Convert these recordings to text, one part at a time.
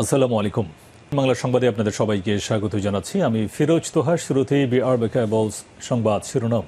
আসসালামু আলাইকুম। বাংলা সংবাদে আপনাদের সবাইকে স্বাগত জানাচ্ছি। আমি ফিরোজ তোহার শুরুতেই বিআর বেকাবলস সংবাদ শিরোনাম।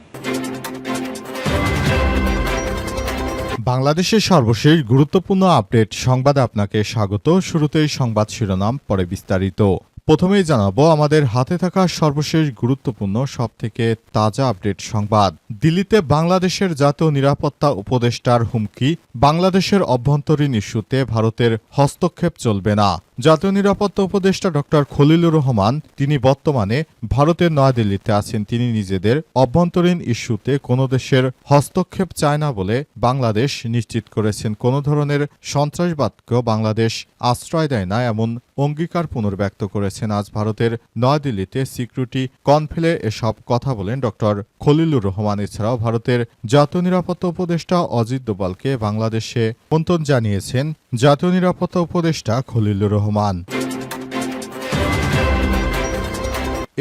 বাংলাদেশের সর্বশেষ গুরুত্বপূর্ণ আপডেট সংবাদে আপনাকে স্বাগত। শুরুতেই সংবাদ শিরোনাম, পরে বিস্তারিত। প্রথমেই জানাব, আমাদের হাতে থাকা সর্বশেষ গুরুত্বপূর্ণ, সবথেকে তাজা আপডেট সংবাদ। দিল্লিতে বাংলাদেশের জাতীয় নিরাপত্তা উপদেষ্টার হুমকি, বাংলাদেশের অভ্যন্তরীণ ইস্যুতে ভারতের হস্তক্ষেপ চলবে না। জাতীয় নিরাপত্তা উপদেষ্টা ডক্টর খলিলুর রহমান, তিনি বর্তমানে ভারতের নয়াদিল্লিতে আছেন। তিনি নিজেদের অভ্যন্তরীণ ইস্যুতে কোনো দেশের হস্তক্ষেপ চায় না বলে বাংলাদেশ নিশ্চিত করেছেন। কোনো ধরনের সন্ত্রাসবাদকেও বাংলাদেশ আশ্রয় দেয় না, এমন অঙ্গীকার পুনর্ব্যক্ত করেছেন আজ ভারতের নয়াদিল্লিতে সিকিউরিটি কনফিলে এসব কথা বলেন ডক্টর খলিলুর রহমান। এছাড়াও ভারতের জাতীয় নিরাপত্তা উপদেষ্টা অজিত দোবালকে বাংলাদেশে আমন্ত্রণ জানিয়েছেন জাতীয় নিরাপত্তা উপদেষ্টা খলিলুর রহমান।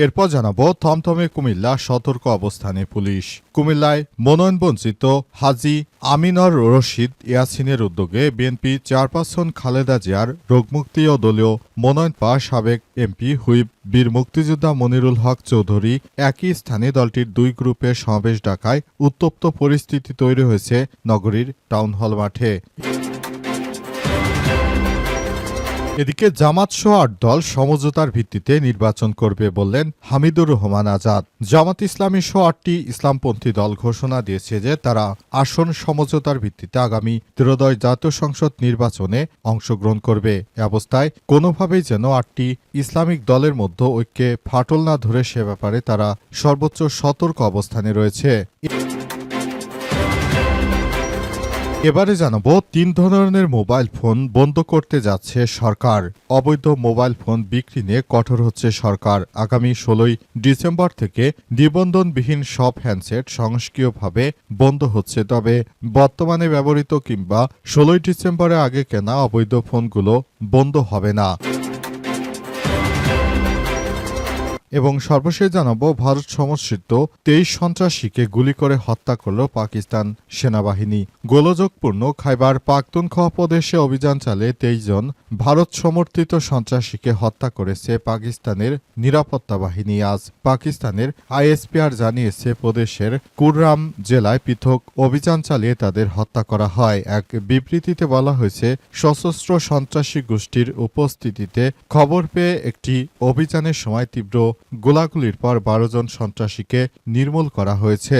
এরপর জানাব থমথমে কুমিল্লা সতর্ক অবস্থানে পুলিশ। কুমিল্লায় মনোনয়ন বঞ্চিত হাজি আমিনর রশিদ ইয়াসিনের উদ্যোগে বিএনপি চেয়ারপারসন খালেদা জিয়ার রোগমুক্তি ও দলীয় মনোনয়ন পাওয়া সাবেক এমপি হুইপ বীর মুক্তিযোদ্ধা মনিরুল হক চৌধুরী একই স্থানে দলটির দুই গ্রুপের সমাবেশ ডাকায় উত্তপ্ত পরিস্থিতি তৈরি হয়েছে নগরীর টাউন হল মাঠে। এদিকে জামাত সহ আট দল সমঝোতার ভিত্তিতে নির্বাচন করবে বললেন হামিদুর রহমান আজাদ। জামাত ইসলামী সহ আটটি ইসলামপন্থী দল ঘোষণা দিয়েছে যে তারা আসন সমঝোতার ভিত্তিতে আগামী ত্রয়োদশ জাতীয় সংসদ নির্বাচনে অংশগ্রহণ করবে। এ অবস্থায় কোনোভাবেই যেন আটটি ইসলামিক দলের মধ্যে ঐক্যে ফাটল না ধরে সে ব্যাপারে তারা সর্বোচ্চ সতর্ক অবস্থানে রয়েছে। এবারে জানাব, তিন ধরনের মোবাইল ফোন বন্ধ করতে যাচ্ছে সরকার। অবৈধ মোবাইল ফোন বিক্রি নিয়ে কঠোর হচ্ছে সরকার। আগামী ষোলোই ডিসেম্বর থেকে নিবন্ধনবিহীন সব হ্যান্ডসেট সংস্কীয়ভাবে বন্ধ হচ্ছে। তবে বর্তমানে ব্যবহৃত কিংবা ষোলোই ডিসেম্বরে আগে কেনা অবৈধ ফোনগুলো বন্ধ হবে না। এবং সর্বশেষ জানাব, ভারত সমর্থিত তেইশ সন্ত্রাসীকে গুলি করে হত্যা করল পাকিস্তান সেনাবাহিনী। গোলযোগপূর্ণ খাইবার পাখতুনখোয়া প্রদেশে অভিযান চালিয়ে তেইশ জন ভারত সমর্থিত সন্ত্রাসীকে হত্যা করেছে পাকিস্তানের নিরাপত্তা বাহিনী। আজ পাকিস্তানের আইএসপিআর জানিয়েছে, প্রদেশের কুররাম জেলায় পৃথক অভিযান চালিয়ে তাদের হত্যা করা হয়। এক বিবৃতিতে বলা হয়েছে, সশস্ত্র সন্ত্রাসী গোষ্ঠীর উপস্থিতিতে খবর পেয়ে একটি অভিযানের সময় তীব্র গোলাগুলির পর বারো জন সন্ত্রাসীকে নির্মূল করা হয়েছে।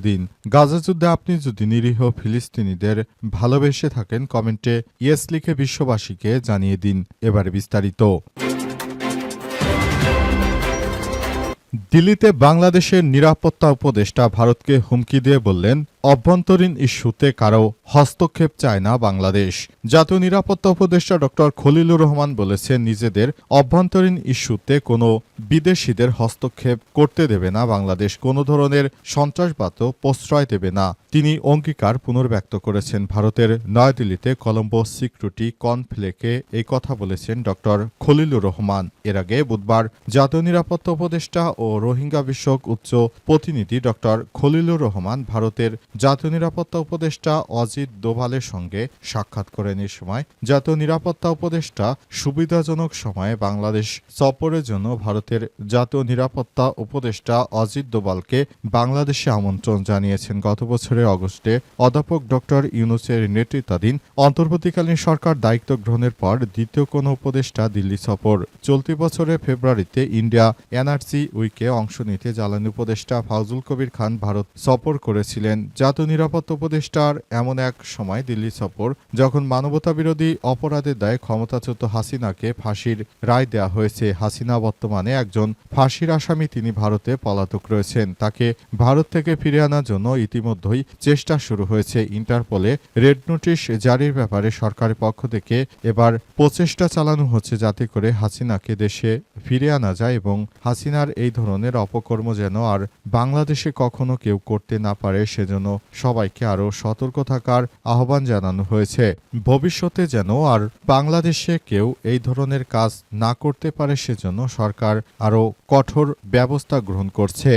দিন। গাজা যুদ্ধে আপনি যদি নিরীহ ফিলিস্তিনিদের ভালোবেসে থাকেন, কমেন্টে ইয়েস লিখে বিশ্ববাসীকে জানিয়ে দিন। এবার বিস্তারিত। দিল্লিতে বাংলাদেশের নিরাপত্তা উপদেষ্টা ভারতকে হুমকি দিয়ে বললেন অভ্যন্তরীণ ইস্যুতে কারও হস্তক্ষেপ চায় না বাংলাদেশ। জাতীয় নিরাপত্তা উপদেষ্টা ডক্টর খলিলুর রহমান বলেছেন, নিজেদের অভ্যন্তরীণ ইস্যুতে কোনো বিদেশিদের হস্তক্ষেপ করতে দেবে না বাংলাদেশ। কোনো ধরনের সন্ত্রাসবাদও প্রশ্রয় দেবে না। তিনি অঙ্গীকার পুনর্ব্যক্ত করেছেন। ভারতের নয়াদিল্লিতে কলম্বো সিকিউরিটি কনফ্লেকে এই কথা বলেছেন ডক্টর খলিলুর রহমান। এর আগে বুধবার জাতীয় নিরাপত্তা উপদেষ্টা ও রোহিঙ্গা বিষয়ক উচ্চ প্রতিনিধি ডক্টর খলিলুর রহমান ভারতের জাতীয় নিরাপত্তা উপদেষ্টা অজিত দোভালের সঙ্গে সাক্ষাৎ করেন এ সময়। জাতীয় নিরাপত্তা উপদেষ্টা সুবিধাজনক সময়ে বাংলাদেশ সফরের জন্য ভারতের জাতীয় নিরাপত্তা উপদেষ্টা অজিত দোভালকে বাংলাদেশে আমন্ত্রণ জানিয়েছেন। গত বছরের অগস্টে অধ্যাপক ডক্টর ইউনুসের নেতৃত্বাধীন অন্তর্বর্তীকালীন সরকার দায়িত্ব গ্রহণের পর দ্বিতীয় কোনো উপদেষ্টা দিল্লি সফর। চলতি বছরের ফেব্রুয়ারিতে ইন্ডিয়া এনআরসি উইকে অংশ নিতে জ্বালানি উপদেষ্টা ফাউজুল কবির খান ভারত সফর করেছিলেন। জাতীয় নিরাপত্তা উপদেষ্টার এমন এক সময় দিল্লি সফর, যখন মানবতাবিরোধী অপরাধের দায়ে ক্ষমতাচ্যুত হাসিনাকে ফাঁসির রায় দেওয়া হয়েছে। হাসিনা বর্তমানে একজন ফাঁসির আসামি। তিনি ভারতে পলাতক রয়েছেন। তাকে ভারত থেকে ফিরে আনার জন্য ইতিমধ্যেই চেষ্টা শুরু হয়েছে। ইন্টারপোলে রেড নোটিশ জারির ব্যাপারে সরকারের পক্ষ থেকে এবার প্রচেষ্টা চালানো হচ্ছে যাতে করে হাসিনাকে দেশে ফিরে আনা যায় এবং হাসিনার এই ধরনের অপকর্ম যেন আর বাংলাদেশে কখনো কেউ করতে না পারে, সেজন্য সবাইকে আরও সতর্ক থাকার আহ্বান জানানো হয়েছে। ভবিষ্যতে যেন আর বাংলাদেশে কেউ এই ধরনের কাজ না করতে পারে সেজন্য সরকার আরও কঠোর ব্যবস্থা গ্রহণ করছে।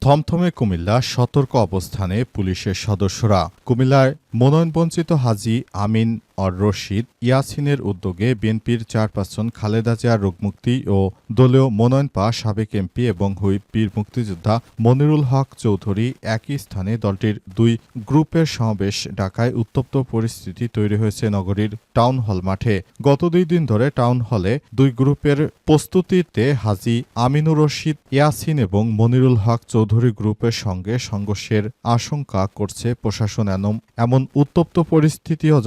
থমথমে কুমিল্লা সতর্ক অবস্থানে পুলিশের সদস্যরা। কুমিল্লায় মনোনয়নবঞ্চিত হাজি আমিন অর রশিদ ইয়াসিনের উদ্যোগে বিএনপির চেয়ারপারসন খালেদা জিয়ার রোগমুক্তি ও দলীয় মনোনয়ন পাওয়া সাবেক এমপি এবং হুইপ বীর মুক্তিযোদ্ধা মনিরুল হক চৌধুরী একই স্থানে দলটির দুই গ্রুপের সমাবেশ ডাকায় উত্তপ্ত পরিস্থিতি তৈরি হয়েছে নগরীর টাউন হল মাঠে। গত দুই দিন ধরে টাউন হলে দুই গ্রুপের প্রস্তুতিতে হাজি আমিনুর রশিদ, ইয়াসিন এবং মনিরুল হক চৌধুরী গ্রুপের সঙ্গে সংঘর্ষের আশঙ্কা করছে প্রশাসন এমন উত্তপ্ত পরিস্থিতি ও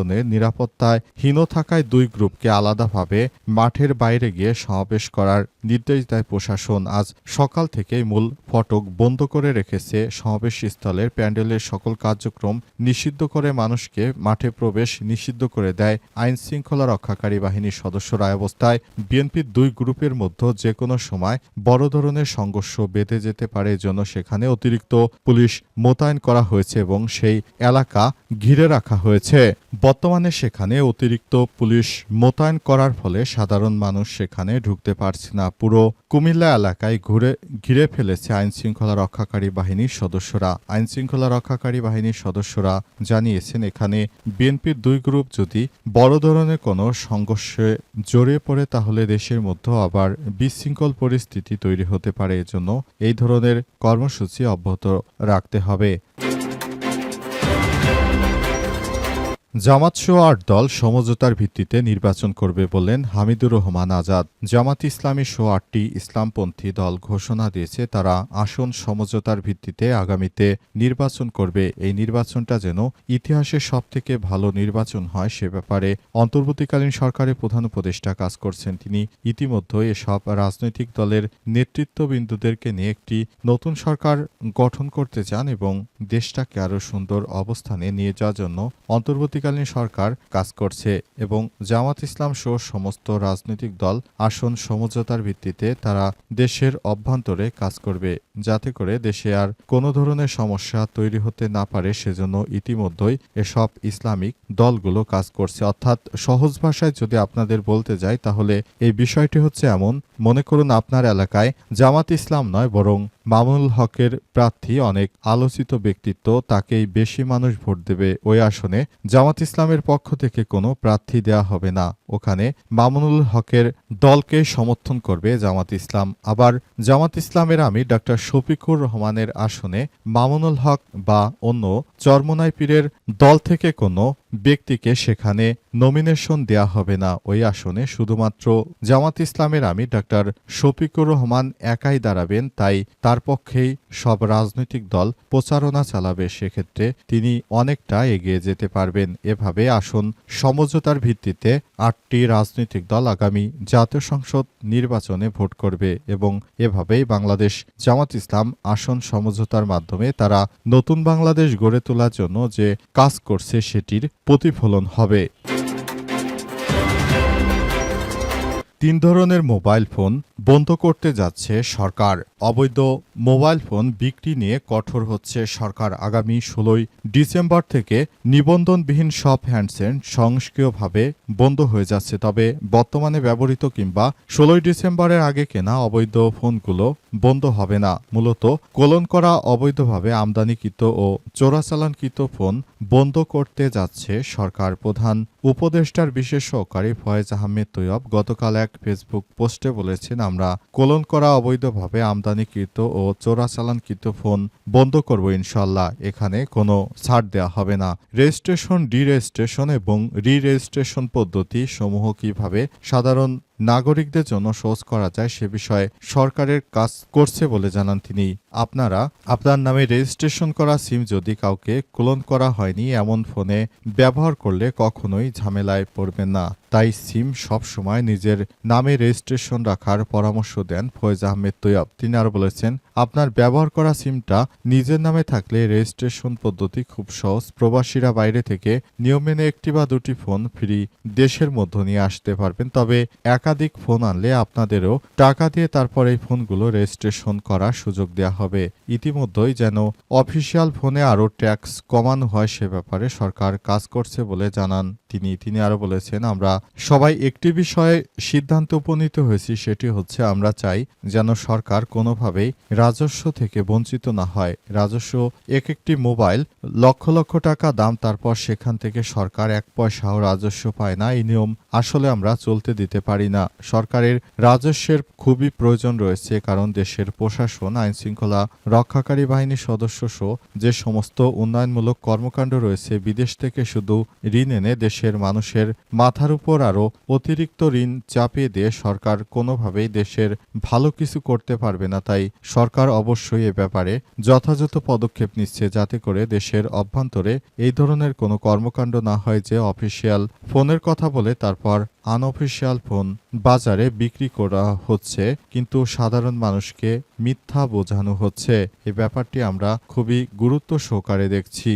জনসাধারণের নিরাপত্তায় হীন থাকায় দুই গ্রুপকে আলাদাভাবে মাঠের বাইরে গিয়ে সমাবেশ করার নির্দেশ দেয় প্রশাসন। আজ সকাল থেকেই মূল ফটক বন্ধ করে রেখেছে সমাবেশ স্থলের প্যান্ডেলের সকল কার্যক্রম নিষিদ্ধ করে মানুষকে মাঠে প্রবেশ নিষিদ্ধ করে দেয় আইন শৃঙ্খলা রক্ষাকারী বাহিনীর সদস্যরা। অবস্থায় বিএনপির দুই গ্রুপের মধ্যে যে কোনো সময় বড় ধরনের সংঘর্ষ বেঁধে যেতে পারে জন্য সেখানে অতিরিক্ত পুলিশ মোতায়েন করা হয়েছে এবং সেই এলাকা ঘিরে রাখা হয়েছে। বর্তমানে সেখানে অতিরিক্ত পুলিশ মোতায়েন করার ফলে সাধারণ মানুষ সেখানে ঢুকতে পারছে না। পুরো কুমিল্লা এলাকায় ঘুরে, ঘিরে ফেলেছে আইন শৃঙ্খলা রক্ষাকারী বাহিনীর সদস্যরা। আইন শৃঙ্খলা রক্ষাকারী বাহিনীর সদস্যরা জানিয়েছেন, এখানে বিএনপির দুই গ্রুপ যদি বড় ধরনের কোনো সংঘর্ষে জড়িয়ে পড়ে, তাহলে দেশের মধ্যে আবার বিশৃঙ্খল পরিস্থিতি তৈরি হতে পারে। এজন্য এই ধরনের কর্মসূচি অব্যাহত রাখতে হবে। জামাত সহ আট দল সমঝোতার ভিত্তিতে নির্বাচন করবে বললেন হামিদুর রহমান আজাদ। জামাত ইসলামী সহ আটটি ইসলামপন্থী দল ঘোষণা দিয়েছে, তারা আসন সমঝোতার ভিত্তিতে আগামীতে নির্বাচন করবে। এই নির্বাচনটা যেন ইতিহাসের সবথেকে ভালো নির্বাচন হয় সে ব্যাপারে অন্তর্বর্তীকালীন সরকারের প্রধান উপদেষ্টা কাজ করছেন। তিনি ইতিমধ্যে এসব রাজনৈতিক দলের নেতৃত্ববিন্দুদেরকে নিয়ে একটি নতুন সরকার গঠন করতে চান এবং দেশটাকে আরও সুন্দর অবস্থানে নিয়ে যাওয়ার জন্য অন্তর্বর্তীকালীন সরকার কাজ করছে এবং জামাত ইসলাম সহ সমস্ত রাজনৈতিক দল আসন সমঝোতার ভিত্তিতে তারা দেশের অভ্যন্তরে কাজ করবে, যাতে করে দেশে আর কোনো ধরনের সমস্যা তৈরি হতে না পারে। সেজন্য ইতিমধ্যেই এসব ইসলামিক দলগুলো কাজ করছে। অর্থাৎ সহজ ভাষায় যদি আপনাদের বলতে যাই, তাহলে এই বিষয়টি হচ্ছে এমন। মনে করুন আপনার এলাকায় জামাত ইসলাম নয়, বরং মামুনুল হকের প্রার্থী অনেক আলোচিত ব্যক্তিত্ব, তাকেই বেশি মানুষ ভোট দেবে ওই আসনে জামাত ইসলামের পক্ষ থেকে কোনো প্রার্থী দেয়া হবে না। ওখানে মামুনুল হকের দলকে সমর্থন করবে জামাত ইসলাম। আবার জামাত ইসলামের আমি ডক্টর শফিকুর রহমানের আসনে মামুনুল হক বা অন্য চরমনাই পীরের দল থেকে কোনো ব্যক্তিকে সেখানে নমিনেশন দেয়া হবে না। ওই আসনে শুধুমাত্র জামাত ইসলামের আমি ডক্টর শফিকুর রহমান একাই দাঁড়াবেন, তাই তার পক্ষেই সব রাজনৈতিক দল প্রচারণা চালাবে, সেক্ষেত্রে তিনি অনেকটা এগিয়ে যেতে পারবেন। এভাবে আসন সমঝোতার ভিত্তিতে আটটি রাজনৈতিক দল আগামী জাতীয় সংসদ নির্বাচনে ভোট করবে এবং এভাবেই বাংলাদেশ জামাত ইসলাম আসন সমঝোতার মাধ্যমে তারা নতুন বাংলাদেশ গড়ে তোলার জন্য যে কাজ করছে সেটির প্রতিফলন হবে। তিন ধরনের মোবাইল ফোন বন্ধ করতে যাচ্ছে সরকার। অবৈধ মোবাইল ফোন বিক্রি নিয়ে কঠোর হচ্ছে সরকার আগামী ষোলোই ডিসেম্বর থেকে নিবন্ধনবিহীন সব হ্যান্ডসেট সংস্ক্রিয়ভাবে বন্ধ হয়ে যাচ্ছে। তবে বর্তমানে ব্যবহৃত কিংবা ষোলোই ডিসেম্বরের আগে কেনা অবৈধ ফোনগুলো বন্ধ হবে না। মূলত কোলন করা অবৈধভাবে আমদানিকৃত ও চোরাচালানকৃত ফোন বন্ধ করতে যাচ্ছে সরকার। প্রধান উপদেষ্টার বিশেষ সহকারী ফয়েজ আহমেদ তৈয়ব গতকাল এক ফেসবুক পোস্টে বলেছেন আমরা কোলন করা অবৈধভাবে আমদানিকৃত ও চোরাচালানকৃত ফোন বন্ধ করব ইনশাল্লাহ এখানে কোনো ছাড় দেওয়া হবে না। রেজিস্ট্রেশন ডি রেজিস্ট্রেশন এবং রি রেজিস্ট্রেশন পদ্ধতি সমূহ কীভাবে সাধারণ নাগরিকদের জন্য সহজ করা যায় সে বিষয়ে সরকারের কাজ করছে বলে জানান তিনি। আপনারা আপনার নামে রেজিস্ট্রেশন করা সিম যদি কাউকে ক্লোন করা হয়নি, এমন ফোনে ব্যবহার করলে কখনোই ঝামেলায় পড়বেন না। তাই সিম সব সময় নিজের নামে রেজিস্ট্রেশন রাখার পরামর্শ দেন ফয়েজ আহমেদ তৈয়ব। তিনি আরও বলেছেন, আপনার ব্যবহার করা সিমটা নিজের নামে থাকলে রেজিস্ট্রেশন পদ্ধতি খুব সহজ। প্রবাসীরা বাইরে থেকে নিয়ম মেনে একটি বা দুটি ফোন ফ্রি দেশের মধ্য নিয়ে আসতে পারবেন। তবে একাধিক ফোন আনলে আপনাদেরও টাকা দিয়ে তারপর এই ফোনগুলো রেজিস্ট্রেশন করার সুযোগ দেওয়া হবে। ইতিমধ্যেই যেন অফিসিয়াল ফোনে আরও ট্যাক্স কমানো হয় সে ব্যাপারে সরকার কাজ করছে বলে জানান। তিনি তিনি আরও বলেছেন, আমরা সবাই একটি বিষয়ে সিদ্ধান্ত উপনীত হয়েছি, সেটি হচ্ছে আমরা চাই যেন সরকার কোনোভাবেই রাজস্ব থেকে বঞ্চিত না হয়। রাজস্ব এক একটি মোবাইল, লক্ষ লক্ষ টাকা দাম, তারপর সেখান থেকে সরকার এক পয়সাও রাজস্ব পায় না। এই নিয়ম আসলে আমরা চলতে দিতে পারি না। সরকারের রাজস্বের খুবই প্রয়োজন রয়েছে, কারণ দেশের প্রশাসন আইন শৃঙ্খলা রক্ষাকারী বাহিনীর সদস্য সহ যে সমস্ত উন্নয়নমূলক কর্মকাণ্ড রয়েছে, বিদেশ থেকে শুধু ঋণ এনে দেশের মানুষের মাথার উপর আরও অতিরিক্ত ঋণ চাপিয়ে দিয়ে সরকার কোনোভাবেই দেশের ভালো কিছু করতে পারবে না, তাই সরকার অবশ্যই এ ব্যাপারে যথাযথ পদক্ষেপ নিচ্ছে যাতে করে দেশের অভ্যন্তরে এই ধরনের কোনো কর্মকাণ্ড না হয় যে অফিসিয়াল ফোনের কথা বলে তারপর আনঅফিসিয়াল ফোন বাজারে বিক্রি করা হচ্ছে, কিন্তু সাধারণ মানুষকে মিথ্যা বোঝানো হচ্ছে। এ ব্যাপারটি আমরা খুবই গুরুত্ব সহকারে দেখছি।